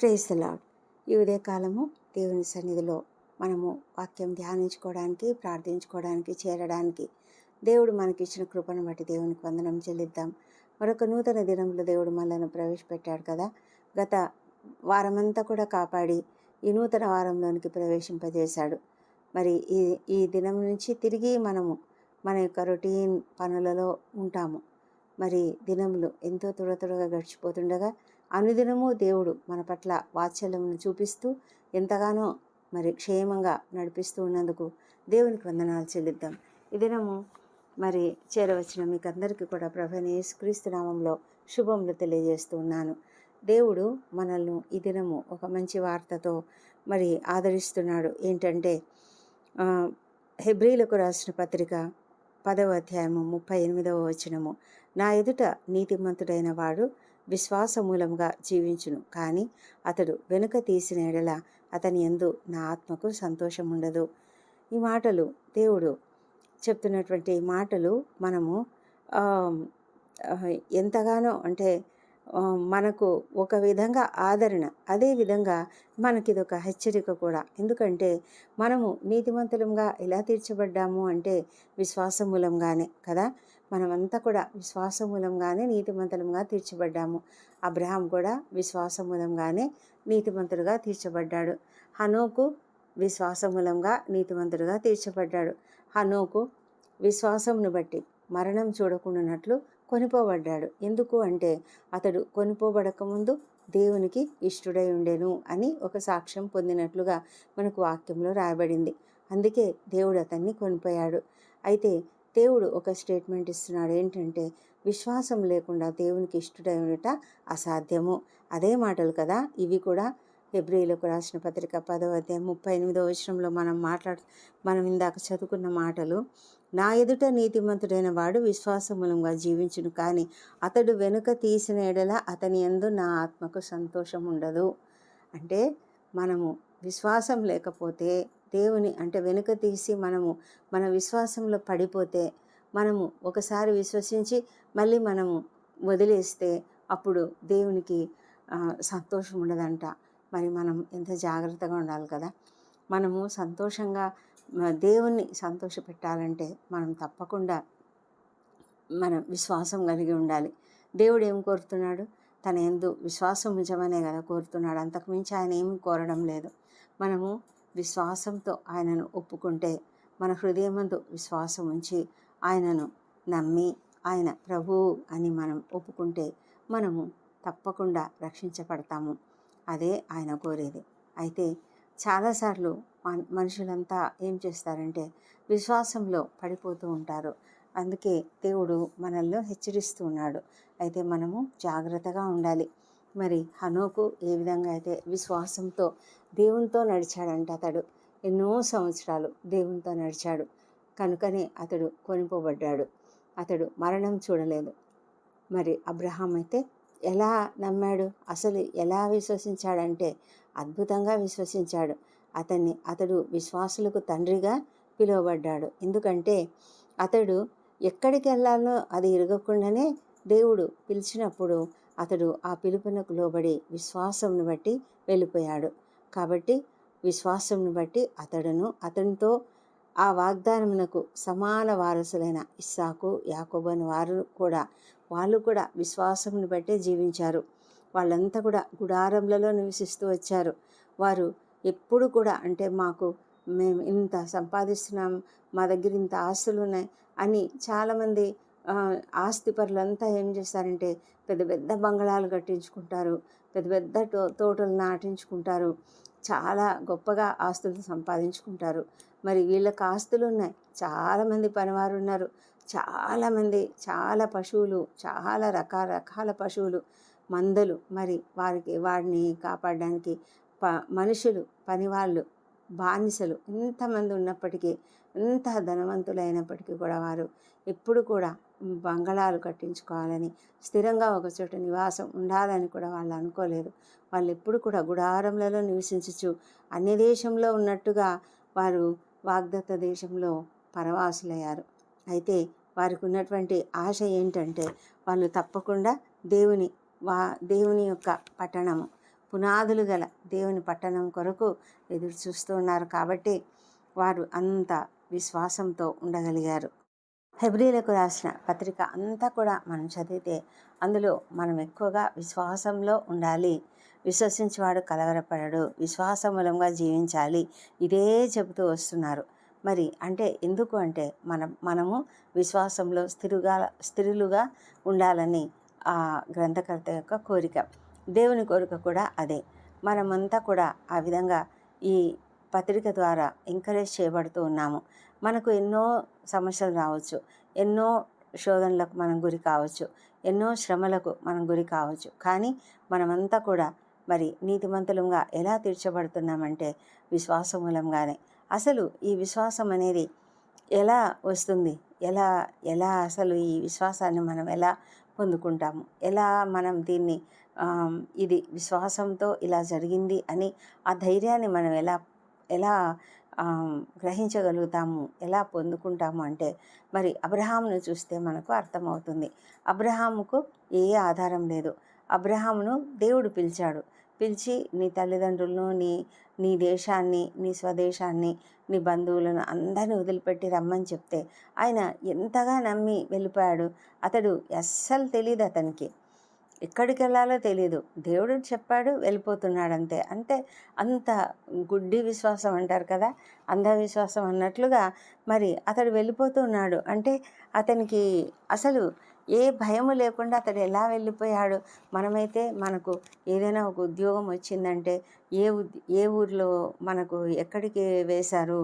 Praise lord ఈ ఉదయకాలము దేవుని సన్నిధిలో మనము వాక్యం ధ్యానించుకోవడానికి ప్రార్థించుకోవడానికి చేరడానికి దేవుడు మనకిచ్చిన కృపను బట్టి దేవునికి వందనం చెల్లిద్దాం. మరొక నూతన దినంలో దేవుడు మనల్ని ప్రవేశపెట్టాడు కదా. గత వారమంతా కూడా కాపాడి ఈ నూతన వారంలోనికి ప్రవేశింపజేశాడు. మరి ఈ ఈ దినం నుంచి తిరిగి మనము మన యొక్క రొటీన్ పనులలో ఉంటాము. మరి దినములు ఎంతో తుడతుడగా గడిచిపోతుండగా అనుదినము దేవుడు మన పట్ల వాత్సల్యమును చూపిస్తూ ఎంతగానో మరి క్షేమంగా నడిపిస్తూ ఉన్నందుకు దేవునికి వందనాలు చెల్లిద్దాం. ఈ దినము మరి చేరవచ్చిన మీకు అందరికీ కూడా ప్రభని యేసుక్రీస్తు నామంలో శుభములు తెలియజేస్తూ ఉన్నాను. దేవుడు మనల్ని ఈ దినము ఒక మంచి వార్తతో మరి ఆదరిస్తున్నాడు. ఏంటంటే హెబ్రిలకు హెబ్రీలకు రాసిన పత్రిక పదవ అధ్యాయము ముప్పై ఎనిమిదవ వచనము. నా ఎదుట నీతిమంతుడైన వాడు విశ్వాస మూలంగా జీవించును. కానీ అతడు వెనుక తీసిన ఎడల అతని ఎందు నా ఆత్మకు సంతోషం ఉండదు. ఈ మాటలు దేవుడు చెప్తున్నటువంటి మాటలు మనము ఎంతగానో అంటే మనకు ఒక విధంగా ఆదరణ అదే విధంగా మనకి ఇది ఒక హెచ్చరిక కూడా. ఎందుకంటే మనము నీతిమంతులంగా ఎలా తీర్చబడ్డాము అంటే విశ్వాసమూలంగానే కదా. మనమంతా కూడా విశ్వాస మూలంగానే నీతిమంతులంగా తీర్చబడ్డాము. అబ్రహాం కూడా విశ్వాస మూలంగానే నీతిమంతుడుగా తీర్చబడ్డాడు. హనోకు విశ్వాస మూలంగా నీతిమంతుడుగా తీర్చబడ్డాడు. హనోకు విశ్వాసమును బట్టి మరణం చూడకుండానట్లు కొనిపోబడ్డాడు. ఎందుకు అంటే అతడు కొనిపోబడకముందు దేవునికి ఇష్టుడై ఉండెను అని ఒక సాక్ష్యం పొందినట్లుగా మనకు వాక్యంలో రాయబడింది. అందుకే దేవుడు అతన్ని కొనిపోయాడు. అయితే దేవుడు ఒక స్టేట్మెంట్ ఇస్తున్నాడు. ఏంటంటే విశ్వాసం లేకుండా దేవునికి ఇష్టడై ఉండట అసాధ్యము. అదే మాటలు కదా ఇవి కూడా ఫిబ్రవరిలోకి రాసిన పత్రిక పదవ అధ్యాయం ముప్పై ఎనిమిదో విషయంలో మనం మాట్లాడు మనం ఇందాక చదువుకున్న మాటలు నా ఎదుట నీతిమంతుడైన వాడు విశ్వాసమూలంగా జీవించును కానీ అతడు వెనుక తీసిన ఎడల అతని యందు నా ఆత్మకు సంతోషం ఉండదు. అంటే మనము విశ్వాసం లేకపోతే దేవుని అంటే వెనుక తీసి మనము మన విశ్వాసంలో పడిపోతే మనము ఒకసారి విశ్వసించి మళ్ళీ మనము వదిలేస్తే అప్పుడు దేవునికి సంతోషం ఉండదంట. మరి మనం ఎంత జాగ్రత్తగా ఉండాలి కదా? మనము సంతోషంగా దేవుణ్ణి సంతోషపెట్టాలంటే మనం తప్పకుండా మనం విశ్వాసం కలిగి ఉండాలి. దేవుడు ఏం కోరుతున్నాడు? తన ఎందు విశ్వాసం ఉంచమనే కదా కోరుతున్నాడు. అంతకుమించి ఆయన ఏమి కోరడం లేదు. మనము విశ్వాసంతో ఆయనను ఒప్పుకుంటే మన హృదయమందు విశ్వాసం ఉంచి ఆయనను నమ్మి ఆయన ప్రభువు అని మనం ఒప్పుకుంటే మనము తప్పకుండా రక్షించబడతాము. అదే ఆయన కోరేది. అయితే చాలాసార్లు మనుషులంతా ఏం చేస్తారంటే విశ్వాసంలో పడిపోతూ ఉంటారు. అందుకే దేవుడు మనల్లో హెచ్చరిస్తూ ఉన్నాడు. అయితే మనము జాగ్రత్తగా ఉండాలి. మరి హనోకు ఏ విధంగా అయితే విశ్వాసంతో దేవునితో నడిచాడంట అతడు. ఎన్నో సంవత్సరాలు దేవునితో నడిచాడు. కనుకనే అతడు కొనిపోబడ్డాడు. అతడు మరణం చూడలేదు. మరి అబ్రహాం అయితే ఎలా నమ్మాడు? అసలు ఎలా విశ్వసించాడంటే అద్భుతంగా విశ్వసించాడు. అతన్ని అతడు విశ్వాసులకు తండ్రిగా పిలువబడ్డాడు. ఎందుకంటే అతడు ఎక్కడికి వెళ్ళాలో అది ఇరగకుండానే దేవుడు పిలిచినప్పుడు అతడు ఆ పిలుపునకు లోబడి విశ్వాసంను బట్టి వెళ్ళిపోయాడు. కాబట్టి విశ్వాసంను బట్టి అతడును అతనితో ఆ వాగ్దానమునకు సమాన వారసులైన ఇస్సాకు యాకోబు అని వారు కూడా వాళ్ళు కూడా విశ్వాసంను బట్టే జీవించారు. వాళ్ళంతా కూడా గుడారంలలో నివసిస్తూ వచ్చారు. వారు ఎప్పుడు కూడా అంటే మాకు మేము ఇంత సంపాదిస్తున్నాం మా దగ్గర ఇంత ఆస్తులు ఉన్నాయి అని చాలామంది ఆస్తిపరులంతా ఏం చేస్తారంటే పెద్ద పెద్ద బంగళాలు కట్టించుకుంటారు. పెద్ద పెద్ద తో తోటలు నాటించుకుంటారు. చాలా గొప్పగా ఆస్తులు సంపాదించుకుంటారు. మరి వీళ్ళకి ఆస్తులు ఉన్నాయి చాలామంది పనివారు ఉన్నారు చాలామంది చాలా పశువులు చాలా రకరకాల పశువులు మందలు మరి వారికి వాడిని కాపాడడానికి ప మనుషులు పనివాళ్ళు బానిసలు ఇంతమంది ఉన్నప్పటికీ ఎంత ధనవంతులైనప్పటికీ కూడా వారు ఎప్పుడు కూడా బంగళాలు కట్టించుకోవాలని స్థిరంగా ఒక చోట నివాసం ఉండాలని కూడా వాళ్ళు అనుకోలేదు. వాళ్ళు ఎప్పుడు కూడా గుడారంలలో నివసించచ్చు అన్య దేశంలో ఉన్నట్టుగా వారు వాగ్దత్త దేశంలో పరవాసులయ్యారు. అయితే వారికి ఉన్నటువంటి ఆశ ఏంటంటే వాళ్ళు తప్పకుండా దేవుని వా దేవుని యొక్క పట్టణము పునాదులు గల దేవుని పట్టణం కొరకు ఎదురు చూస్తూ ఉన్నారు. కాబట్టి వారు అంత విశ్వాసంతో ఉండగలిగారు. హెబ్రిలకు రాసిన పత్రిక అంతా కూడా మనం చదివితే అందులో మనం ఎక్కువగా విశ్వాసంలో ఉండాలి. విశ్వసించేవాడు కలవరపడడు. విశ్వాసమూలంగా జీవించాలి. ఇదే చెబుతూ వస్తున్నారు. మరి అంటే ఎందుకు అంటే మనం మనము విశ్వాసంలో స్థిరుగా స్థిరులుగా ఉండాలని ఆ గ్రంథకర్త యొక్క కోరిక. దేవుని కోరిక కూడా అదే. మనమంతా కూడా ఆ విధంగా ఈ పత్రిక ద్వారా ఎంకరేజ్ చేయబడుతూ ఉన్నాము. మనకు ఎన్నో సమస్యలు రావచ్చు. ఎన్నో శోధనలకు మనం గురి కావచ్చు. ఎన్నో శ్రమలకు మనం గురి కావచ్చు. కానీ మనమంతా కూడా మరి నీతిమంతులంగా ఎలా తీర్చబడుతున్నామంటే విశ్వాసం మూలంగానే. అసలు ఈ విశ్వాసం అనేది ఎలా వస్తుంది? ఎలా ఎలా అసలు ఈ విశ్వాసాన్ని మనం ఎలా పొందుకుంటాము? ఎలా మనం దీన్ని ఇది విశ్వాసంతో ఇలా జరిగింది అని ఆ ధైర్యాన్ని మనం ఎలా ఎలా గ్రహించగలుగుతాము. ఎలా పొందుకుంటాము అంటే మరి అబ్రహామును చూస్తే మనకు అర్థమవుతుంది. అబ్రహాముకు ఏ ఆధారం లేదు. అబ్రహామును దేవుడు పిలిచాడు. పిలిచి నీ తల్లిదండ్రులను నీ నీ దేశాన్ని నీ స్వదేశాన్ని నీ బంధువులను అందరినీ వదిలిపెట్టి రమ్మని చెప్తే ఆయన ఎంతగా నమ్మి వెళ్ళిపోయాడు? అతడు అస్సలు తెలియదు అతనికి. ఎక్కడికి వెళ్ళాలో తెలియదు దేవుడు చెప్పాడు వెళ్ళిపోతున్నాడు అంతే అంటే అంత గుడ్డి విశ్వాసం అంటారు కదా? అంధవిశ్వాసం అన్నట్లుగా మరి అతడు వెళ్ళిపోతున్నాడు. అంటే అతనికి అసలు ఏ భయము లేకుండా అతడు ఎలా వెళ్ళిపోయాడు? మనమైతే మనకు ఏదైనా ఒక ఉద్యోగం వచ్చిందంటే ఏ ఏ ఊర్లో మనకు ఎక్కడికి వేశారు?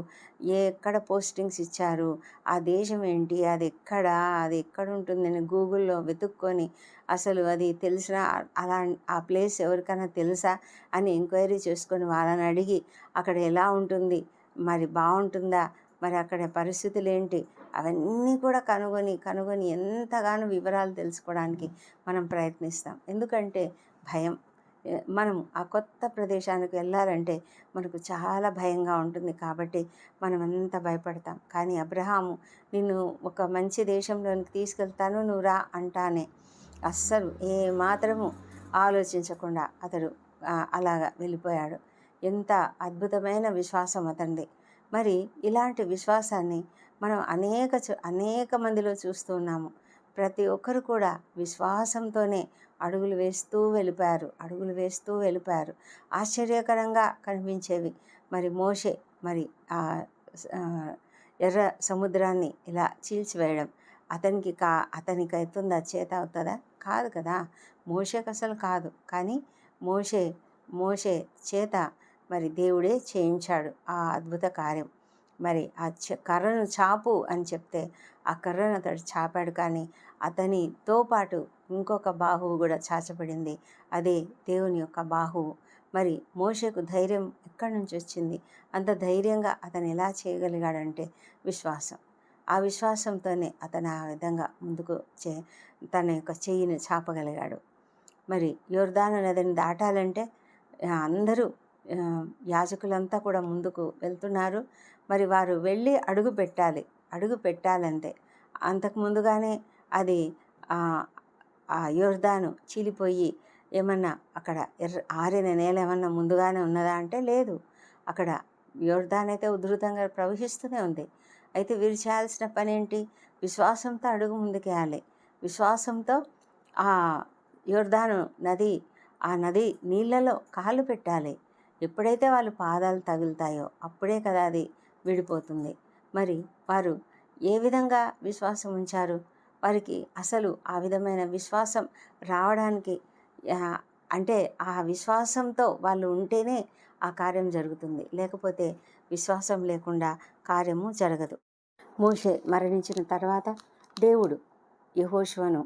ఏ ఎక్కడ పోస్టింగ్స్ ఇచ్చారు? ఆ దేశం ఏంటి? అది ఎక్కడ? అది ఎక్కడ ఉంటుందని గూగుల్లో వెతుక్కొని అసలు అది తెలిసిన అలా ఆ ప్లేస్ ఎవరికైనా తెలుసా? అని ఎంక్వైరీ చేసుకొని వాళ్ళని అడిగి అక్కడ ఎలా ఉంటుంది? మరి బాగుంటుందా? మరి అక్కడ పరిస్థితులు ఏంటి? అవన్నీ కూడా కనుగొని కనుగొని ఎంతగానో వివరాలు తెలుసుకోవడానికి మనం ప్రయత్నిస్తాం. ఎందుకంటే భయం. మనం ఆ కొత్త ప్రదేశానికి వెళ్ళాలంటే మనకు చాలా భయంగా ఉంటుంది కాబట్టి మనం అంత భయపడతాం. కానీ అబ్రహాము నిన్ను ఒక మంచి దేశంలోనికి తీసుకెళ్తాను నువ్వు రా అంటానే అస్సలు ఏ మాత్రము ఆలోచించకుండా అతడు అలాగా వెళ్ళిపోయాడు. ఎంత అద్భుతమైన విశ్వాసం అతనిది. మరి ఇలాంటి విశ్వాసాన్ని మనం అనేక అనేక మందిలో చూస్తూ ఉన్నాము. ప్రతి ఒక్కరు కూడా విశ్వాసంతోనే అడుగులు వేస్తూ వెలిపారు అడుగులు వేస్తూ వెలిపారు ఆశ్చర్యకరంగా కనిపించేవి. మరి మోషే మరి ఆ ఎర్ర సముద్రాన్ని ఇలా చీల్చివేయడం. అతనికి కా అతనికి అవుతుందా? చేత అవుతుందా? కాదు కదా. మోషేకి అసలు కాదు. కానీ మోషే మోషే చేత మరి దేవుడే చేయించాడు ఆ అద్భుత కార్యం. మరి ఆ కర్రను చాపు అని చెప్తే ఆ కర్రను అతడు చాపాడు కానీ అతనితో పాటు ఇంకొక బాహువు కూడా చాచబడింది. అదే దేవుని యొక్క బాహువు. మరి మోషకు ధైర్యం ఎక్కడి నుంచి వచ్చింది? అంత ధైర్యంగా అతను ఎలా చేయగలిగాడంటే విశ్వాసం. ఆ విశ్వాసంతోనే అతను ఆ విధంగా ముందుకు చే తన యొక్క చెయ్యిని చాపగలిగాడు. మరి యోర్దాను నదిని దాటాలంటే అందరూ యాజకులంతా కూడా ముందుకు వెళ్తున్నారు. మరి వారు వెళ్ళి అడుగు పెట్టాలి. అడుగు పెట్టాలంతే అంతకు ముందుగానే అది ఆ యోర్దాను చీలిపోయి ఏమన్నా అక్కడ ఎర్ర ఆరిన నేల ఏమన్నా ముందుగానే ఉన్నదా అంటే లేదు. అక్కడ యోర్దాన్ అయితే ఉధృతంగా ప్రవహిస్తూనే ఉంది. అయితే వీరు చేయాల్సిన పని ఏంటి విశ్వాసంతో అడుగు ముందుకేయాలి. విశ్వాసంతో ఆ యోర్దాను నది ఆ నది నీళ్ళలో కాళ్ళు పెట్టాలి. ఎప్పుడైతే వాళ్ళు పాదాలు తగులుతాయో అప్పుడే కదా అది విడిపోతుంది. మరి వారు ఏ విధంగా విశ్వాసం ఉంచారు? వారికి అసలు ఆ విధమైన విశ్వాసం రావడానికి అంటే ఆ విశ్వాసంతో వాళ్ళు ఉంటేనే ఆ కార్యం జరుగుతుంది. లేకపోతే విశ్వాసం లేకుండా కార్యము జరగదు. మోషే మరణించిన తర్వాత దేవుడు యహోష్వను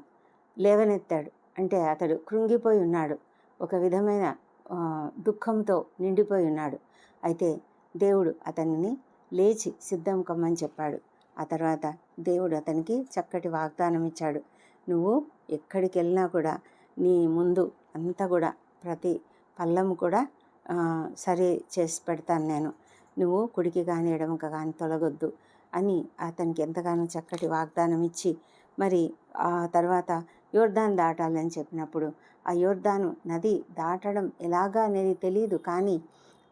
లేవనెత్తాడు. అంటే అతడు కృంగిపోయి ఉన్నాడు. ఒక విధమైన దుఃఖంతో నిండిపోయి ఉన్నాడు. అయితే దేవుడు అతనిని లేచి సిద్ధం కమ్మని చెప్పాడు. ఆ తర్వాత దేవుడు అతనికి చక్కటి వాగ్దానం ఇచ్చాడు. నువ్వు ఎక్కడికి వెళ్ళినా కూడా నీ ముందు అంతా కూడా ప్రతి పళ్ళము కూడా సరి చేసి పెడతాను నేను. నువ్వు కుడికి కానీ ఎడమక కానీ తొలగొద్దు అని అతనికి ఎంతగానో చక్కటి వాగ్దానం ఇచ్చి మరి ఆ తర్వాత యోర్ధాన్ దాటాలని చెప్పినప్పుడు ఆ నది దాటడం ఎలాగా అనేది తెలియదు కానీ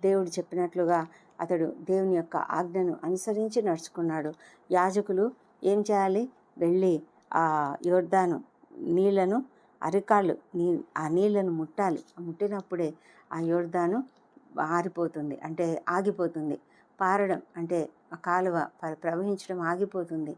దేవుడు చెప్పినట్లుగా అతడు దేవుని యొక్క ఆజ్ఞను అనుసరించి నడుచుకున్నాడు. యాజకులు ఏం చేయాలి? వెళ్ళి ఆ యోర్ధాను నీళ్ళను అరికాళ్ళు నీ ఆ నీళ్ళను ముట్టాలి. ముట్టినప్పుడే ఆ యోర్ధాను ఆరిపోతుంది అంటే ఆగిపోతుంది. పారడం అంటే ఆ కాలువ ప- ప్రవహించడం ఆగిపోతుంది.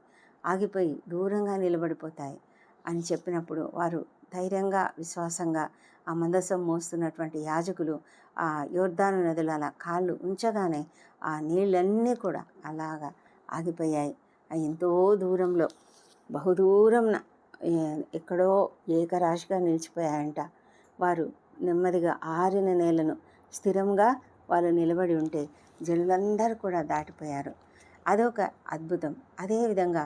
ఆగిపోయి దూరంగా నిలబడిపోతాయి అని చెప్పినప్పుడు వారు ధైర్యంగా విశ్వాసంగా ఆ మందసం మోస్తున్నటువంటి యాజకులు ఆ యోర్ధాను నదులు అలా కాళ్ళు ఉంచగానే ఆ నీళ్ళన్నీ కూడా అలాగా ఆగిపోయాయి. ఎంతో దూరంలో బహుదూరంన ఎక్కడో ఏకరాశిగా నిలిచిపోయాయంట. వారు నెమ్మదిగా ఆరిన నేలను స్థిరంగా వాళ్ళు నిలబడి ఉంటే జనులందరూ కూడా దాటిపోయారు. అదొక అద్భుతం. అదేవిధంగా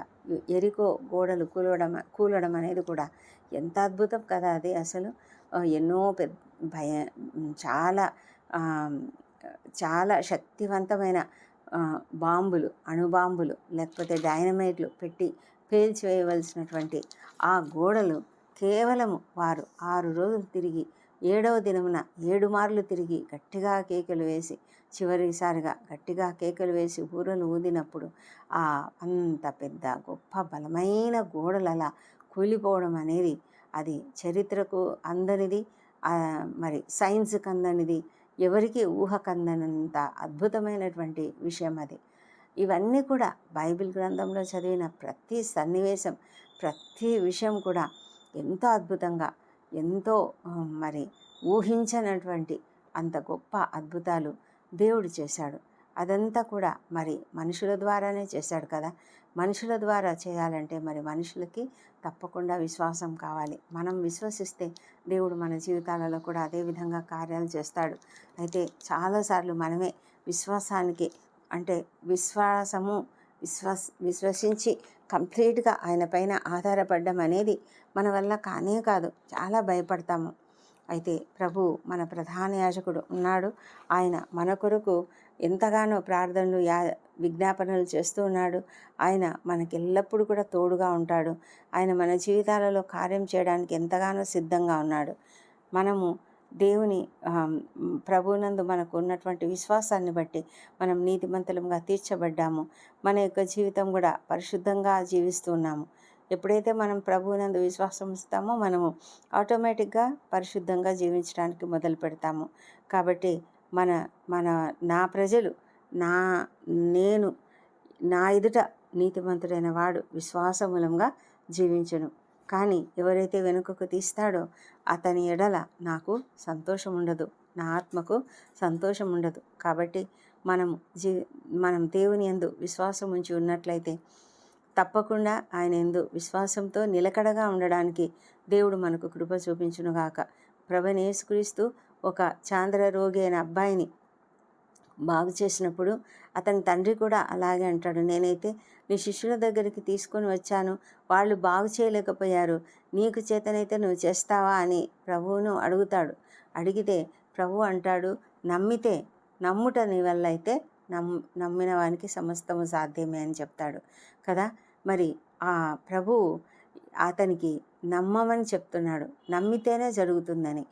ఎరికో గోడలు కూలడం కూలడం అనేది కూడా ఎంత అద్భుతం కదా అది అసలు. ఎన్నో పెద్ద భయ చాలా చాలా శక్తివంతమైన బాంబులు అణుబాంబులు లేకపోతే డైనమైట్లు పెట్టి పేల్చివేయవలసినటువంటి ఆ గోడలు కేవలము వారు ఆరు రోజులు తిరిగి ఏడవ దినమున ఏడు మార్లు తిరిగి గట్టిగా కేకలు వేసి చివరిసారిగా గట్టిగా కేకలు వేసి ఊరలు ఊదినప్పుడు ఆ అంత పెద్ద గొప్ప బలమైన గోడలలా కూలిపోవడం అనేది అది చరిత్రకు అందనిది. మరి సైన్స్కి అందనిది ఎవరికి ఊహకందనంత అద్భుతమైనటువంటి విషయం అది. ఇవన్నీ కూడా బైబిల్ గ్రంథంలో చదివిన ప్రతి సన్నివేశం ప్రతి విషయం కూడా ఎంతో అద్భుతంగా ఎంతో మరి ఊహించనటువంటి అంత గొప్ప అద్భుతాలు దేవుడు చేశాడు. అదంతా కూడా మరి మనుషుల ద్వారానే చేశాడు కదా. మనుషుల ద్వారా చేయాలంటే మరి మనుషులకి తప్పకుండా విశ్వాసం కావాలి. మనం విశ్వసిస్తే దేవుడు మన జీవితాలలో కూడా అదే విధంగా కార్యాలు చేస్తాడు. అయితే చాలాసార్లు మనమే విశ్వాసానికి అంటే విశ్వాసము విశ్వాస విశ్వసించి కంప్లీట్గా ఆయన పైన ఆధారపడడం అనేది మన వల్ల కానే కాదు. చాలా భయపడతాము. అయితే ప్రభు మన ప్రధాన యాజకుడు ఉన్నాడు. ఆయన మన కొరకు ఎంతగానో ప్రార్థనలు యా విజ్ఞాపనలు చేస్తూ ఉన్నాడు. ఆయన మనకి ఎల్లప్పుడూ కూడా తోడుగా ఉంటాడు. ఆయన మన జీవితాలలో కార్యం చేయడానికి ఎంతగానో సిద్ధంగా ఉన్నాడు. మనము దేవుని ప్రభునందు మనకు ఉన్నటువంటి విశ్వాసాన్ని బట్టి మనం నీతిమంతులంగా తీర్చబడ్డాము. మన యొక్క జీవితం కూడా పరిశుద్ధంగా జీవిస్తూ ఉన్నాము. ఎప్పుడైతే మనం ప్రభువునందు విశ్వాసం ఇస్తామో మనము ఆటోమేటిక్గా పరిశుద్ధంగా జీవించడానికి మొదలు పెడతాము కాబట్టి మన మన నా ప్రజలు నా నేను నా ఎదుట నీతిమంతుడైన వాడు విశ్వాసమూలంగా జీవించును. కానీ ఎవరైతే వెనుకకు తీస్తాడో అతని ఎడల నాకు సంతోషం ఉండదు. నా ఆత్మకు సంతోషం ఉండదు. కాబట్టి మనం జీ మనం దేవుని యందు విశ్వాసం ఉంచి ఉన్నట్లయితే తప్పకుండా ఆయన ఎందు విశ్వాసంతో నిలకడగా ఉండడానికి దేవుడు మనకు కృప చూపించునుగాక. ప్రభనేసుక్రీస్తు ఒక చాంద్ర రోగి అయిన అబ్బాయిని బాగు చేసినప్పుడు అతని తండ్రి కూడా అలాగే అంటాడు. నేనైతే నీ శిష్యుల దగ్గరికి తీసుకొని వచ్చాను. వాళ్ళు బాగు చేయలేకపోయారు. నీకు చేతనైతే నువ్వు చేస్తావా అని ప్రభువును అడుగుతాడు. అడిగితే ప్రభు అంటాడు నమ్మితే నమ్ముట నీ వల్ల అయితే నమ్ నమ్మిన వానికి సమస్తము సాధ్యమే అని చెప్తాడు కదా. మరి ఆ ప్రభువు అతనికి నమ్మమని చెప్తున్నాడు. నమ్మితేనే జరుగుతుందని.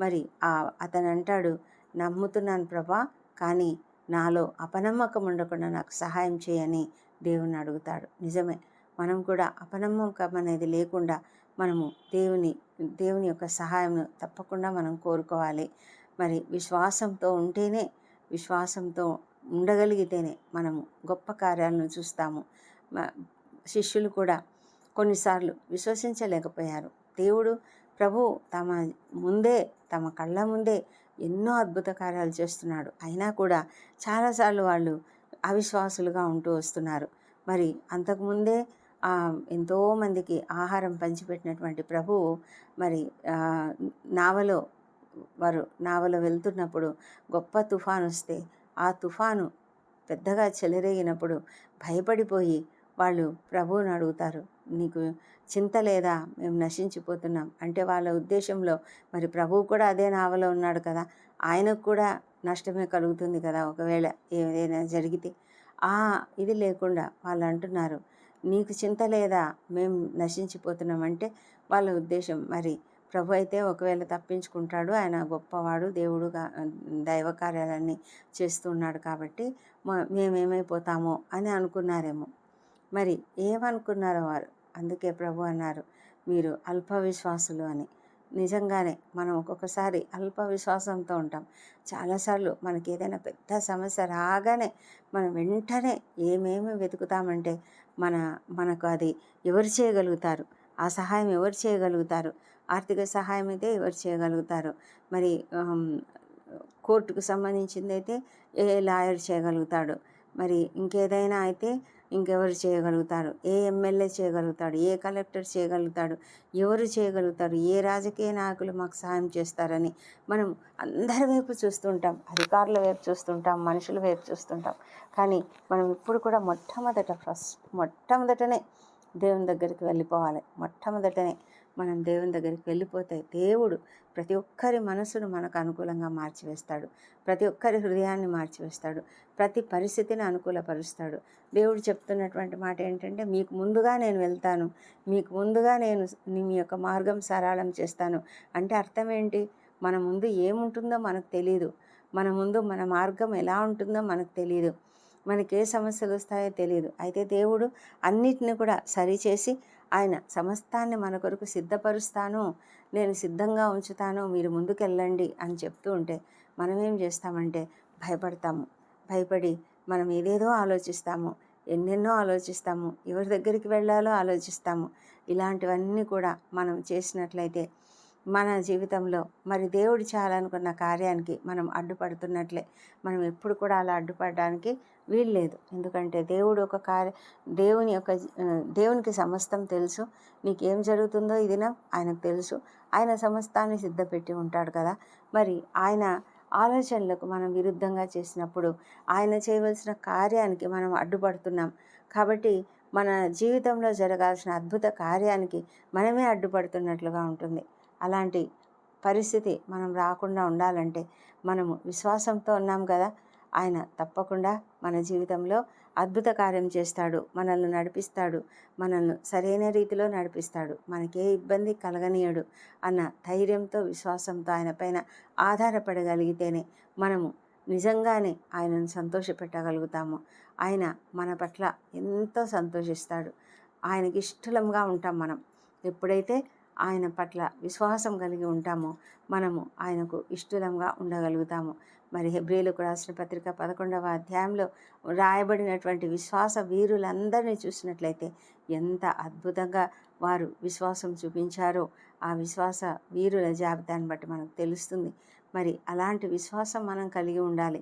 మరి ఆ అతను అంటాడు నమ్ముతున్నాను ప్రభా కానీ నాలో అపనమ్మకం ఉండకుండా నాకు సహాయం చేయని దేవుని అడుగుతాడు. నిజమే. మనం కూడా అపనమ్మకం అనేది లేకుండా మనము దేవుని దేవుని యొక్క సహాయంను తప్పకుండా మనం కోరుకోవాలి. మరి విశ్వాసంతో ఉంటేనే విశ్వాసంతో ఉండగలిగితేనే మనము గొప్ప కార్యాలను చూస్తాము. శిష్యులు కూడా కొన్నిసార్లు విశ్వసించలేకపోయారు. దేవుడు ప్రభు తమ ముందే తమ కళ్ళ ముందే ఎన్నో అద్భుత కార్యాలు చేస్తున్నాడు. అయినా కూడా చాలాసార్లు వాళ్ళు అవిశ్వాసులుగా ఉంటూ వస్తున్నారు. మరి అంతకుముందే ఎంతోమందికి ఆహారం పంచిపెట్టినటువంటి ప్రభువు మరి నావలో వారు నావలో వెళ్తున్నప్పుడు గొప్ప తుఫాను వస్తే ఆ తుఫాను పెద్దగా చెలరేగినప్పుడు భయపడిపోయి వాళ్ళు ప్రభువుని అడుగుతారు నీకు చింత లేదా మేము నశించిపోతున్నాం. అంటే వాళ్ళ ఉద్దేశంలో మరి ప్రభువు కూడా అదే నావలో ఉన్నాడు కదా ఆయనకు కూడా నష్టమే కలుగుతుంది కదా ఒకవేళ ఏదైనా జరిగితే. ఆ ఇది లేకుండా వాళ్ళు అంటున్నారు నీకు చింత లేదా మేము నశించిపోతున్నాం అంటే వాళ్ళ ఉద్దేశం మరి ప్రభు అయితే ఒకవేళ తప్పించుకుంటాడు ఆయన గొప్పవాడు దేవుడుగా దైవ కార్యాలన్నీ చేస్తున్నాడు కాబట్టి మేమేమైపోతామో అని అనుకున్నారేమో. మరి ఏమనుకున్నారో వారు? అందుకే ప్రభు అన్నారు మీరు అల్ప విశ్వాసులు అని. నిజంగానే మనం ఒక్కొక్కసారి అల్ప విశ్వాసంతో ఉంటాం. చాలాసార్లు మనకి ఏదైనా పెద్ద సమస్య రాగానే మనం వెంటనే ఏమేమి వెతుకుతామంటే మన మనకు అది ఎవరు చేయగలుగుతారు? ఆ సహాయం ఎవరు చేయగలుగుతారు? ఆర్థిక సహాయం అయితే ఎవరు చేయగలుగుతారు? మరి కోర్టుకు సంబంధించింది అయితే ఏ లాయర్ చేయగలుగుతాడు? మరి ఇంకేదైనా అయితే ఇంకెవరు చేయగలుగుతారు? ఏ ఎమ్మెల్యే చేయగలుగుతాడు? ఏ కలెక్టర్ చేయగలుగుతాడు? ఎవరు చేయగలుగుతారు? ఏ రాజకీయ నాయకులు మాకు సహాయం చేస్తారని మనం అందరి వైపు చూస్తుంటాం. అధికారుల వైపు చూస్తుంటాం. మనుషుల వైపు చూస్తుంటాం. కానీ మనం ఇప్పుడు కూడా మొట్టమొదట ఫస్ట్ మొట్టమొదటనే దేవుని దగ్గరికి వెళ్ళిపోవాలి. మొట్టమొదటనే మనం దేవుని దగ్గరికి వెళ్ళిపోతే దేవుడు ప్రతి ఒక్కరి మనసును మనకు అనుకూలంగా మార్చివేస్తాడు. ప్రతి ఒక్కరి హృదయాన్ని మార్చివేస్తాడు. ప్రతి పరిస్థితిని అనుకూలపరుస్తాడు. దేవుడు చెప్తున్నటువంటి మాట ఏంటంటే మీకు ముందుగా నేను వెళ్తాను. మీకు ముందుగా నేను మీ యొక్క మార్గం సరళం చేస్తాను. అంటే అర్థం ఏంటి? మన ముందు ఏముంటుందో మనకు తెలియదు మన ముందు మన మార్గం ఎలా ఉంటుందో మనకు తెలియదు మనకి ఏ సమస్యలు వస్తాయో తెలియదు అయితే దేవుడు అన్నిటిని కూడా సరిచేసి ఆయన సమస్తాన్ని మన కొరకు సిద్ధపరుస్తాను నేను సిద్ధంగా ఉంచుతాను మీరు ముందుకెళ్ళండి అని చెప్తూ ఉంటే మనం ఏం చేస్తామంటే భయపడతాము. భయపడి మనం ఏదేదో ఆలోచిస్తాము. ఎన్నెన్నో ఆలోచిస్తాము. ఎవరి దగ్గరికి వెళ్ళాలో ఆలోచిస్తాము. ఇలాంటివన్నీ కూడా మనం చేసినట్లయితే మన జీవితంలో మరి దేవుడు చేయాలనుకున్న కార్యానికి మనం అడ్డుపడుతున్నట్లే. మనం ఎప్పుడు కూడా అలా అడ్డుపడడానికి వీల్లేదు. ఎందుకంటే దేవుడు ఒక కార్య దేవుని యొక్క దేవునికి సమస్తం తెలుసు. నీకేం జరుగుతుందో ఇది ఆయనకు తెలుసు. ఆయన సమస్తాన్ని సిద్ధపెట్టి ఉంటాడు కదా. మరి ఆయన ఆలోచనలకు మనం విరుద్ధంగా చేసినప్పుడు ఆయన చేయవలసిన కార్యానికి మనం అడ్డుపడుతున్నాం. కాబట్టి మన జీవితంలో జరగాల్సిన అద్భుత కార్యానికి మనమే అడ్డుపడుతున్నట్లుగా ఉంటుంది. అలాంటి పరిస్థితి మనం రాకుండా ఉండాలంటే మనము విశ్వాసంతో ఉన్నాం కదా. ఆయన తప్పకుండా మన జీవితంలో అద్భుత కార్యం చేస్తాడు మనల్ని నడిపిస్తాడు మనల్ని సరైన రీతిలో నడిపిస్తాడు మనకే ఇబ్బంది కలగనీయడు అన్న ధైర్యంతో విశ్వాసంతో ఆయన పైన ఆధారపడగలిగితేనే మనము నిజంగానే ఆయనను సంతోషపెట్టగలుగుతాము. ఆయన మన పట్ల ఎంతో సంతోషిస్తాడు. ఆయనకి ఇష్టలంగా ఉంటాం మనం. ఎప్పుడైతే ఆయన పట్ల విశ్వాసం కలిగి ఉంటామో మనము ఆయనకు ఇష్టలంగా ఉండగలుగుతాము. మరి హెబ్రిలకు రాసిన పత్రిక పదకొండవ అధ్యాయంలో రాయబడినటువంటి విశ్వాస వీరులందరినీ చూసినట్లయితే ఎంత అద్భుతంగా వారు విశ్వాసం చూపించారో ఆ విశ్వాస వీరుల జాబితాని బట్టి మనకు తెలుస్తుంది. మరి అలాంటి విశ్వాసం మనం కలిగి ఉండాలి.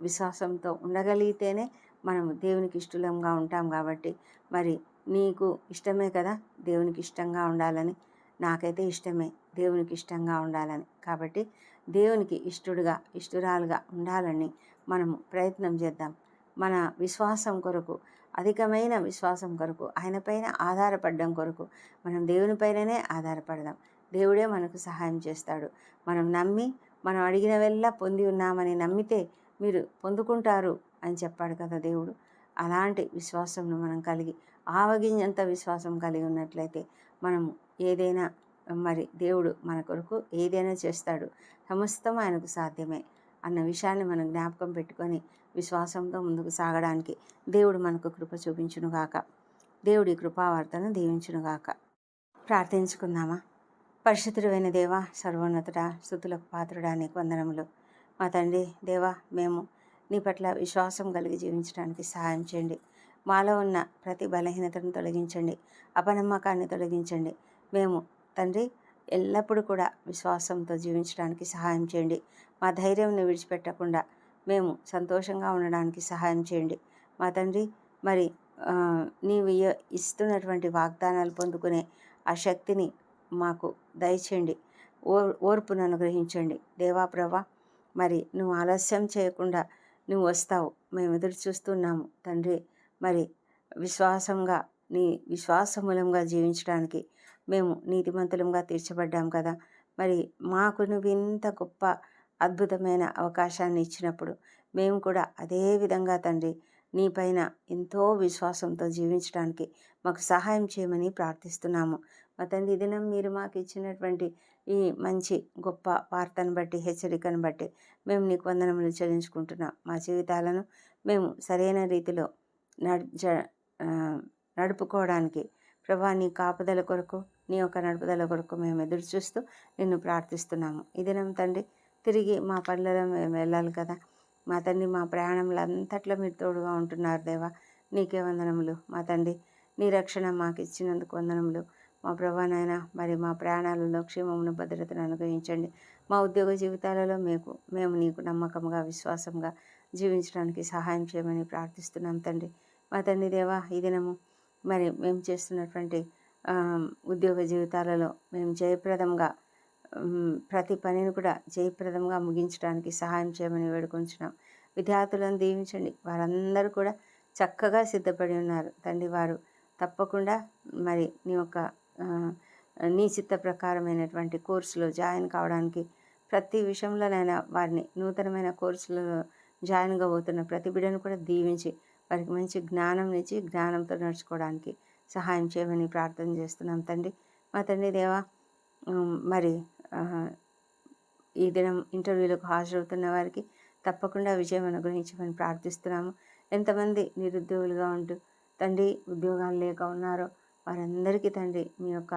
విశ్వాసంతో ఉండగలిగితేనే మనం దేవునికి ఇష్టలంగా ఉంటాం కాబట్టి మరి నీకు ఇష్టమే కదా దేవునికి ఇష్టంగా ఉండాలని? నాకైతే ఇష్టమే దేవునికి ఇష్టంగా ఉండాలని. కాబట్టి దేవునికి ఇష్టడుగా ఇష్టురాలుగా ఉండాలని మనము ప్రయత్నం చేద్దాం. మన విశ్వాసం కొరకు అధికమైన విశ్వాసం కొరకు ఆయన పైన ఆధారపడడం కొరకు మనం దేవునిపైననే ఆధారపడదాం. దేవుడే మనకు సహాయం చేస్తాడు. మనం నమ్మి మనం అడిగినవెల్లా పొంది ఉన్నామని నమ్మితే మీరు పొందుకుంటారు అని చెప్పాడు కదా దేవుడు. అలాంటి విశ్వాసంను మనం కలిగి ఆవగింజంత విశ్వాసం కలిగి ఉన్నట్లయితే మనము ఏదైనా మరి దేవుడు మన కొరకు ఏదైనా చేస్తాడు. సమస్తం ఆయనకు సాధ్యమే అన్న విషయాన్ని మనం జ్ఞాపకం పెట్టుకొని విశ్వాసంతో ముందుకు సాగడానికి దేవుడు మనకు కృప చూపించునుగాక దేవుడి కృపావార్తను దీవించునుగాక ప్రార్థించుకుందామా? పరిశుద్ధుడైన దేవా సర్వోన్నతుడ స్థుతులకు పాత్రుడా నీకు వందనములు. మా తండ్రి దేవా మేము నీ పట్ల విశ్వాసం కలిగి జీవించడానికి సహాయం చేయండి. మాలో ఉన్న ప్రతి బలహీనతను తొలగించండి. అపనమ్మకాన్ని తొలగించండి. మేము తండ్రి ఎల్లప్పుడూ కూడా విశ్వాసంతో జీవించడానికి సహాయం చేయండి. మా ధైర్యంని విడిచిపెట్టకుండా మేము సంతోషంగా ఉండడానికి సహాయం చేయండి. మా తండ్రి మరి నీవు ఇస్తున్నటువంటి వాగ్దానాలు పొందుకునే ఆ శక్తిని మాకు దయచేయండి. ఓ ఓర్పును అనుగ్రహించండి. దేవా ప్రభా మరి నువ్వు ఆలస్యం చేయకుండా నువ్వు వస్తావు. మేము ఎదురు చూస్తున్నాము. తండ్రి మరి విశ్వాసంగా నీ విశ్వాసమూలంగా జీవించడానికి మేము నీతిమంతులంగా తీర్చబడ్డాం కదా! మరి మాకు నువ్వు ఇంత గొప్ప అద్భుతమైన అవకాశాన్ని ఇచ్చినప్పుడు మేము కూడా అదే విధంగా తండ్రి నీ పైన ఎంతో విశ్వాసంతో జీవించడానికి మాకు సహాయం చేయమని ప్రార్థిస్తున్నాము. మా తండ్రి దినం మీరు మాకు ఇచ్చినటువంటి ఈ మంచి గొప్ప వార్తను బట్టి హెచ్చరికను బట్టి మేము నీకు వందనములు చెల్లించుకుంటున్నాం. మా జీవితాలను మేము సరైన రీతిలో నడిచ నడుపుకోవడానికి ప్రభా నీ కాపుదల కొరకు నీ యొక్క నడుపుదల కొరకు మేము ఎదురు చూస్తూ నిన్ను ప్రార్థిస్తున్నాము. ఈ తండ్రి తిరిగి మా పనులలో మేము వెళ్ళాలి కదా. మా తండ్రి మా ప్రయాణంలో అంతట్లో మీరు తోడుగా ఉంటున్నారు దేవా. నీకే వందనములు. మా తండ్రి నీ రక్షణ మాకు ఇచ్చినందుకు వందనములు. మా ప్రభానైన మరి మా ప్రయాణాలలో క్షేమమును భద్రతను అనుగ్రహించండి. మా ఉద్యోగ జీవితాలలో మీకు మేము నీకు నమ్మకంగా విశ్వాసంగా జీవించడానికి సహాయం చేయమని ప్రార్థిస్తున్నాం తండ్రి. మా తండ్రి దేవా ఈ దినము మరి మేము చేస్తున్నటువంటి ఉద్యోగ జీవితాలలో మేము జయప్రదంగా ప్రతి పనిని కూడా జయప్రదంగా ముగించడానికి సహాయం చేయమని వేడుకొంచున్నాం. విద్యార్థులను దీవించండి. వారందరూ కూడా చక్కగా సిద్ధపడి ఉన్నారు. తండ్రి వారు తప్పకుండా మరి నీ యొక్క నీ చిత్త ప్రకారమైనటువంటి కోర్సులో జాయిన్ కావడానికి ప్రతి విషయంలోనైనా వారిని నూతనమైన కోర్సులలో జాయిన్ కాబోతున్న ప్రతి బిడ్డను కూడా దీవించి వారికి మంచి జ్ఞానం ఇచ్చి జ్ఞానంతో నడుచుకోవడానికి సహాయం చేయమని ప్రార్థన చేస్తున్నాం తండ్రి. మా తండ్రి దేవా మరి ఈ దినం ఇంటర్వ్యూలకు హాజరవుతున్న వారికి తప్పకుండా విజయం అనుగ్రహించమని ప్రార్థిస్తున్నాము. ఎంతమంది నిరుద్యోగులుగా ఉంటూ తండ్రి ఉద్యోగాలు లేక ఉన్నారో వారందరికీ తండ్రి మీ యొక్క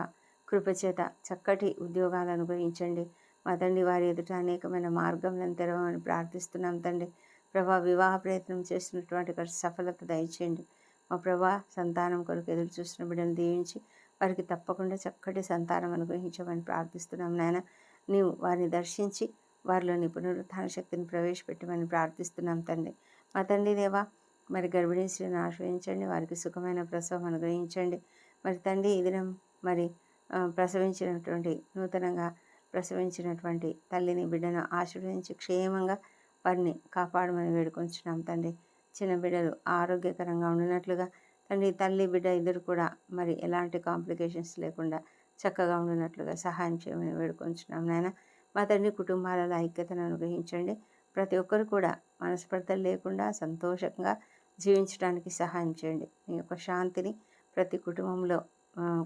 కృపచేత చక్కటి ఉద్యోగాలు అనుగ్రహించండి. మా తండ్రి వారి ఎదుట అనేకమైన మార్గంలను తెరవమని ప్రార్థిస్తున్నాం తండ్రి. ప్రభా వివాహ ప్రయత్నం చేస్తున్నటువంటి సఫలత దయచేయండి. మా ప్రభా సంతానం కొరకు ఎదురు చూస్తున్న బిడ్డను దీవించి వారికి తప్పకుండా చక్కటి సంతానం అనుగ్రహించమని ప్రార్థిస్తున్నాం నాయన. నీవు వారిని దర్శించి వారిలోని పునరుత్థాన శక్తిని ప్రవేశపెట్టమని ప్రార్థిస్తున్నాం తండ్రి. మా తండ్రి దేవా మరి గర్భిణీ స్త్రీని ఆశ్రయించండి వారికి సుఖమైన ప్రసవం అనుగ్రహించండి. మరి తండ్రి ఈ దినం మరి ప్రసవించినటువంటి నూతనంగా ప్రసవించినటువంటి తల్లిని బిడ్డను ఆశీర్వదించి క్షేమంగా వారిని కాపాడమని వేడుకొంచున్నాం తండ్రి. చిన్న బిడ్డలు ఆరోగ్యకరంగా ఉండినట్లుగా తండ్రి తల్లి బిడ్డ ఇద్దరు కూడా మరి ఎలాంటి కాంప్లికేషన్స్ లేకుండా చక్కగా ఉండినట్లుగా సహాయం చేయమని వేడుకొంచున్నాం నాయన. మా తండ్రి కుటుంబాలలో ఐక్యతను అనుగ్రహించండి. ప్రతి ఒక్కరు కూడా మనస్పర్ధలు లేకుండా సంతోషంగా జీవించడానికి సహాయం చేయండి. మీ యొక్క శాంతిని ప్రతి కుటుంబంలో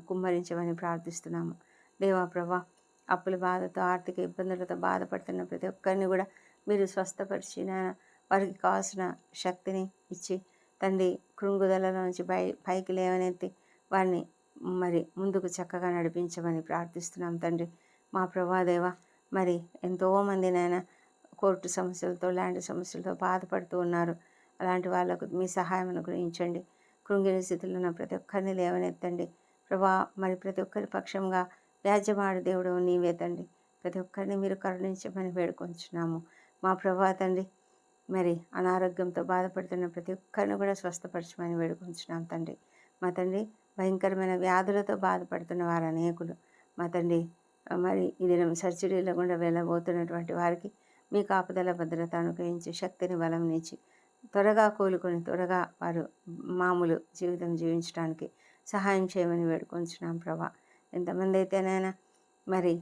కుమ్మరించమని ప్రార్థిస్తున్నాము. దేవా ప్రభా అప్పుల బాధతో ఆర్థిక ఇబ్బందులతో బాధపడుతున్న ప్రతి ఒక్కరిని కూడా మీరు స్వస్థపరిచిన వారికి కావాల్సిన శక్తిని ఇచ్చి తండ్రి కృంగుదల నుంచి పై పైకి లేవనెత్తి వారిని మరి ముందుకు చక్కగా నడిపించమని ప్రార్థిస్తున్నాం తండ్రి. మా ప్రభాదేవ మరి ఎంతోమంది నాయన కోర్టు సమస్యలతో ల్యాండ్ సమస్యలతో బాధపడుతూ ఉన్నారు. అలాంటి వాళ్ళకు మీ సహాయం అనుగ్రహించండి. కృంగిన స్థితిలో ఉన్న ప్రతి ఒక్కరిని లేవనెత్తండి. ప్రభా మరి ప్రతి ఒక్కరి పక్షంగా వ్యాజ్యమాడు దేవుడు నీవే తండ్రి. ప్రతి ఒక్కరిని మీరు కరుణించమని వేడుకొంచున్నాము. మా ప్రభా తండ్రి మరి అనారోగ్యంతో బాధపడుతున్న ప్రతి ఒక్కరిని కూడా స్వస్థపరచమని వేడుకొంచున్నాం తండ్రి. మా తండ్రి భయంకరమైన వ్యాధులతో బాధపడుతున్న వారు అనేకులు. మా తండ్రి మరి ఈ దినం సర్జరీల గుండా వెళ్ళబోతున్నటువంటి వారికి మీ కాపుదల భద్రత అనుగ్రహించి శక్తిని బలం నుంచి త్వరగా కోలుకొని త్వరగా వారు మామూలు జీవితం జీవించడానికి సహాయం చేయమని వేడుకొంచున్నాం ప్రభా. ఎంతమంది అయితేనైనా మరి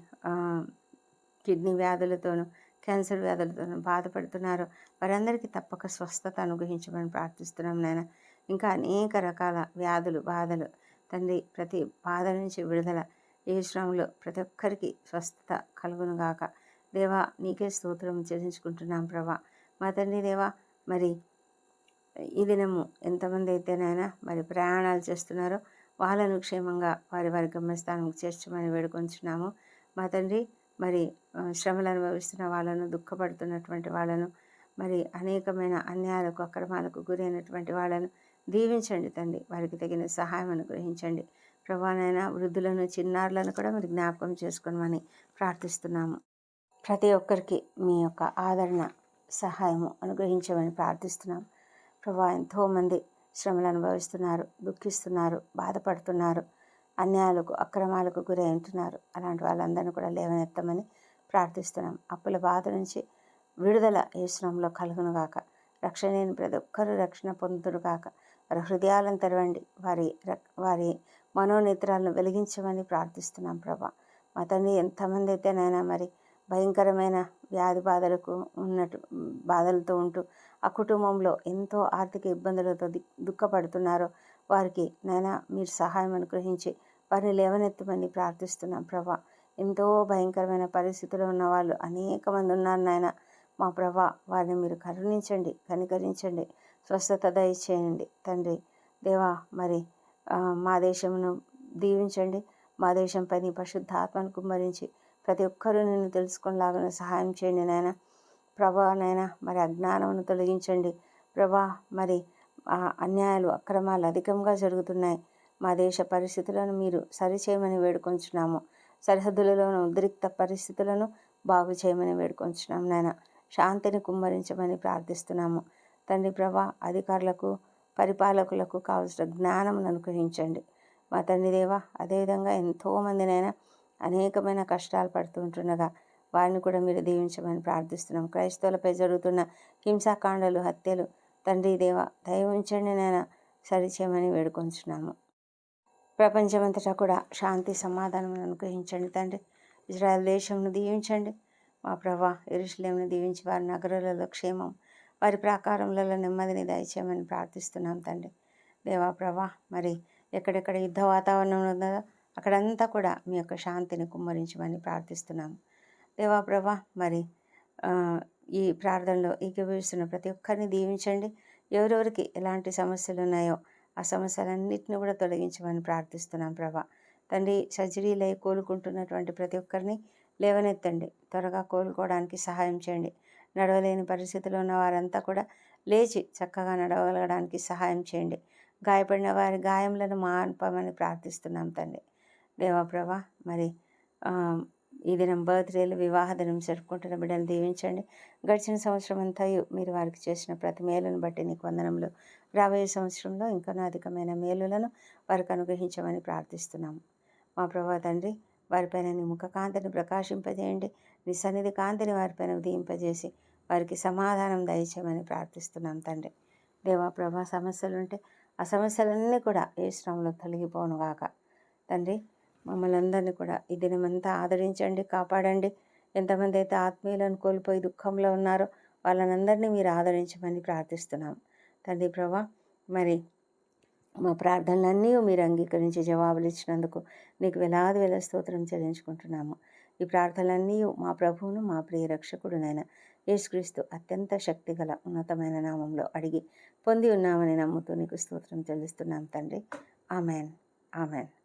కిడ్నీ వ్యాధులతోనూ క్యాన్సర్ వ్యాధులతో బాధపడుతున్నారు. వారందరికీ తప్పక స్వస్థత అనుగ్రహించమని ప్రార్థిస్తున్నాం నాయన. ఇంకా అనేక రకాల వ్యాధులు బాధలు. తండ్రి ప్రతి బాధ నుంచి విడుదల ఏ శ్రమలో ప్రతి ఒక్కరికి స్వస్థత కలుగునుగాక దేవా నీకే స్తోత్రం చెల్లించుకుంటున్నాం ప్రభా. మా తండ్రి దేవా మరి ఈ దినము ఎంతమంది అయితేనైనా మరి ప్రయాణాలు చేస్తున్నారో వాళ్ళను క్షేమంగా వారి వారి గమ్యస్థానం చేర్చమని వేడుకొంచున్నాము. మా తండ్రి మరి శ్రమలు అనుభవిస్తున్న వాళ్ళను దుఃఖపడుతున్నటువంటి వాళ్ళను మరి అనేకమైన అన్యాయాలకు అక్రమాలకు గురైనటువంటి వాళ్ళను దీవించండి తండ్రి. వారికి తగిన సహాయం అనుగ్రహించండి. ప్రభానైనా వృద్ధులను చిన్నారులను కూడా మరి జ్ఞాపకం చేసుకోమని ప్రార్థిస్తున్నాము. ప్రతి ఒక్కరికి మీ యొక్క ఆదరణ సహాయము అనుగ్రహించమని ప్రార్థిస్తున్నాం ప్రభా ఎంతోమంది శ్రమలు అనుభవిస్తున్నారు దుఃఖిస్తున్నారు బాధపడుతున్నారు. అన్యాయాలకు అక్రమాలకు గురి ఉంటున్నారు అలాంటి వాళ్ళందరినీ కూడా లేవనెత్తమని ప్రార్థిస్తున్నాం. అప్పుల బాధ నుంచి విడుదల ఏ శ్రమంలో కలుగును రక్షణ లేని ప్రతి ఒక్కరూ రక్షణ పొందుతురు వారి హృదయాలను తెరవండి. వారి రక్- వారి మనోనేత్రాలను వెలిగించమని ప్రార్థిస్తున్నాం ప్రభా. మా తండ్రి ఎంతమంది అయితేనైనా మరి భయంకరమైన వ్యాధి బాధలకు ఉన్నట్టు బాధలతో ఉంటూ ఆ కుటుంబంలో ఎంతో ఆర్థిక ఇబ్బందులతో దుఃఖపడుతున్నారో వారికి నైనా మీరు సహాయం అనుగ్రహించి వారిని లేవనెత్తమని ప్రార్థిస్తున్నాం ప్రభా. ఎంతో భయంకరమైన పరిస్థితిలో ఉన్న వాళ్ళు అనేక మంది ఉన్నారు నాయన. మా ప్రభా వారిని మీరు కరుణించండి కనికరించండి స్వస్థత దయచేయండి. తండ్రి దేవా మరి మా దేశమును దీవించండి. మా దేశంపై నీ పరిశుద్ధాత్మను కుమ్మరించి ప్రతి ఒక్కరూ నిన్ను తెలుసుకునేలాగా సహాయం చేయండి నాయన. ప్రభా నాయన మరి అజ్ఞానమును తొలగించండి. ప్రభా మరి అన్యాయాలు అక్రమాలు అధికంగా జరుగుతున్నాయి. మా దేశ పరిస్థితులను మీరు సరిచేయమని వేడుకొంచున్నాము. సరిహద్దులలోని ఉద్రిక్త పరిస్థితులను బాగు చేయమని వేడుకొంచున్నాం నాయన. శాంతిని కుమ్మరించమని ప్రార్థిస్తున్నాము. తండ్రి ప్రభా అధికారులకు పరిపాలకులకు కావలసిన జ్ఞానం అనుగ్రహించండి. మా తండ్రి దేవ అదేవిధంగా ఎంతోమందినైనా అనేకమైన కష్టాలు పడుతుంటుండగా వారిని కూడా మీరు దీవించమని ప్రార్థిస్తున్నాం క్రైస్తవులపై జరుగుతున్న హింసాకాండలు హత్యలు తండ్రి దేవ దయ ఉంచండి నేను సరిచేయమని వేడుకొంచున్నాము. ప్రపంచమంతటా కూడా శాంతి సమాధానం అనుగ్రహించండి తండ్రి. ఇజ్రాయెల్ దేశంను దీవించండి. మా ప్రభా ఇరుషులేమును దీవించి వారి నగరాలలో క్షేమం వారి ప్రాకారములలో నెమ్మదిని దయచేయమని ప్రార్థిస్తున్నాం తండ్రి. దేవా ప్రభా మరి ఎక్కడెక్కడ యుద్ధ వాతావరణం ఉందో అక్కడంతా కూడా మీ యొక్క శాంతిని కుమ్మరించమని ప్రార్థిస్తున్నాము. దేవా ప్రభా మరి ఈ ప్రార్థనలో ఏకీభవిస్తున్న ప్రతి ఒక్కరిని దీవించండి. ఎవరెవరికి ఎలాంటి సమస్యలు ఉన్నాయో ఆ సమస్యలన్నింటినీ కూడా తొలగించమని ప్రార్థిస్తున్నాం ప్రభా. తండ్రి సర్జరీలై కోలుకుంటున్నటువంటి ప్రతి ఒక్కరిని లేవనెత్తండి. త్వరగా కోలుకోవడానికి సహాయం చేయండి. నడవలేని పరిస్థితిలో ఉన్న వారంతా కూడా లేచి చక్కగా నడవగలగడానికి సహాయం చేయండి. గాయపడిన వారి గాయములను మాన్పమని ప్రార్థిస్తున్నాం తండ్రి. దేవప్రభ మరి ఈ దినం బర్త్డేలు వివాహ దినం జరుపుకుంటున్న బిడ్డలు దీవించండి. గడిచిన సంవత్సరం అంతా మీరు వారికి చేసిన ప్రతి మేలును బట్టి నీకు వందనములు. రాబోయే సంవత్సరంలో ఇంకనూ అధికమైన మేలులను వారికి అనుగ్రహించమని ప్రార్థిస్తున్నాము. మా ప్రభా తండ్రి వారిపైన నీ ముఖ కాంతిని ప్రకాశింపజేయండి. నీ సన్నిధి కాంతిని వారిపైన ఉదయింపజేసి వారికి సమాధానం దయచేయమని ప్రార్థిస్తున్నాం తండ్రి. దేవా ప్రభా సమస్యలుంటే ఆ సమస్యలన్నీ కూడా ఏ శ్రమంలో తొలగిపోను గాక. తండ్రి మమ్మల్ని అందరినీ కూడా ఈ దినమంతా ఆదరించండి కాపాడండి. ఎంతమంది అయితే ఆత్మీయులను కోల్పోయి దుఃఖంలో ఉన్నారో వాళ్ళనందరినీ మీరు ఆదరించమని ప్రార్థిస్తున్నాం. తండ్రి ప్రభా మరి మా ప్రార్థనలన్నీ మీరు అంగీకరించి జవాబులు ఇచ్చినందుకు నీకు వేలాది వేల స్తోత్రం చెల్లించుకుంటున్నాము. ఈ ప్రార్థనలన్నీ మా ప్రభువును మా ప్రియ రక్షకుడునైన యేసుక్రీస్తు అత్యంత శక్తిగల ఉన్నతమైన నామంలో అడిగి పొంది ఉన్నామని నమ్ముతూ నీకు స్తోత్రం చెల్లిస్తున్నాం తండ్రి. ఆమెన్. ఆమెన్.